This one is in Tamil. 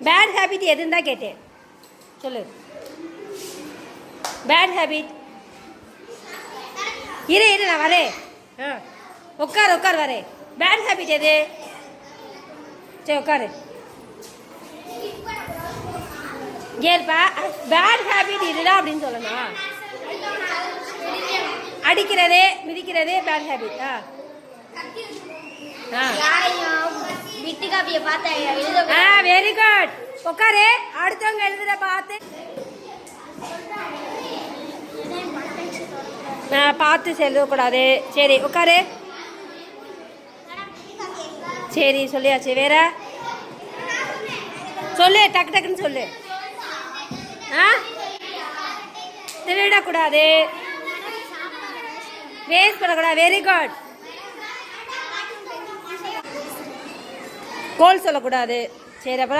பேட் ஹேபிட் எதுன்னு தான் கேட்டேன். சொல்லு. பேட் ஹேபிட் இரு இரு நான் வரேன். ஆ. உட்கார் உட்கார் வரேன். பேட் ஹேபிட் எது? சரி உட்காரு. ஏற்பா பேட் ஹேபிட் இதுதான் அப்படின்னு சொல்லணும். அடிக்கிறது மிதிக்கிறது பேட் ஹேபிட் ஆ. ஆ. காப்பியை பார்த்தா எழுத ஆ வெரி குட் உட்காரு அடுத்தவங்க எழுதுற பார்த்து. பார்த்து செல்லக்கூடாது. சரி உட்காரு சரி சொல்லியாச்சு. வேற? சொல்லு டக்கு டக்குன்னு சொல்லு. ஆ? திருடக்கூடாது. வேஸ்ட் பண்ணக்கூடாது. வெரி குட் கோல் சொல்லக்கூடாது. சரி அப்புறம்?